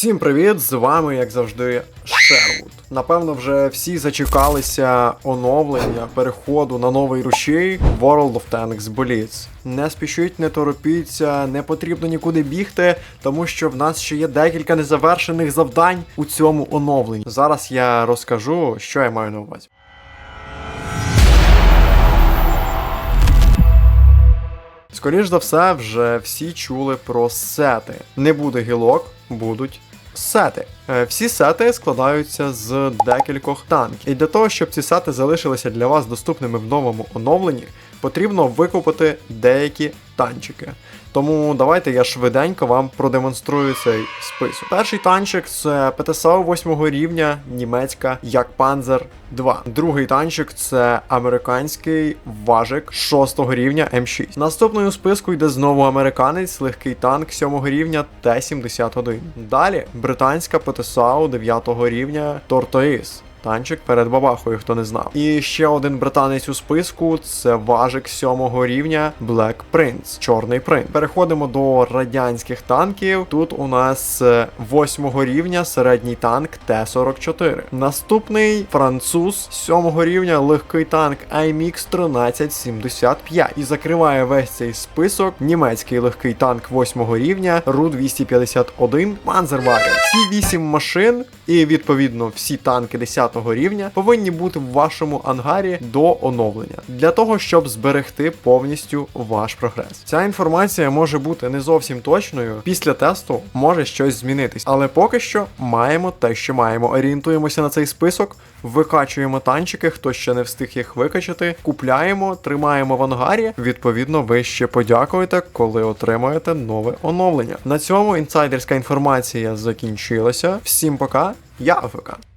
Всім привіт! З вами, як завжди, Шервуд. Напевно, вже всі зачекалися оновлення переходу на новий рушій World of Tanks Blitz. Не спішіть, не торопіться, не потрібно нікуди бігти, тому що в нас ще є декілька незавершених завдань у цьому оновленні. Зараз я розкажу, що я маю на увазі. Скоріш за все, вже всі чули про сети. Не буде гілок, будуть сети. Е, Всі сети складаються з декількох танків. І для того, щоб ці сети залишилися для вас доступними в новому оновленні, потрібно викупити деякі танчики. Тому давайте я швиденько вам продемонструю цей список. Перший танчик це ПТСАУ 8 рівня, німецька як Panzer 2. Другий танчик це американський важик 6 рівня М6. Наступною у списку йде знову американець, легкий танк 7 рівня Т-71. Далі британська ПТСАУ 9 рівня Тортоїс. Танчик перед бабахою, хто не знав. І ще один британець у списку це важик 7 рівня Black Prince, Чорний принц. Переходимо до радянських танків. Тут у нас 8 рівня середній танк Т-44. Наступний француз 7 рівня легкий танк AMX 1375. І закриває весь цей список німецький легкий танк 8 рівня Ру-251 Panzerwagen. Ці 8 машин і відповідно всі танки 10 рівня повинні бути в вашому ангарі до оновлення для того, щоб зберегти повністю ваш прогрес. Ця інформація може бути не зовсім точною. Після тесту може щось змінитись, але поки що маємо те, що маємо. Орієнтуємося на цей список, викачуємо танчики, хто ще не встиг їх викачати, купляємо, тримаємо в ангарі. Відповідно, ви ще подякуєте, коли отримаєте нове оновлення. На цьому інсайдерська інформація закінчилася. Всім пока, я АФК.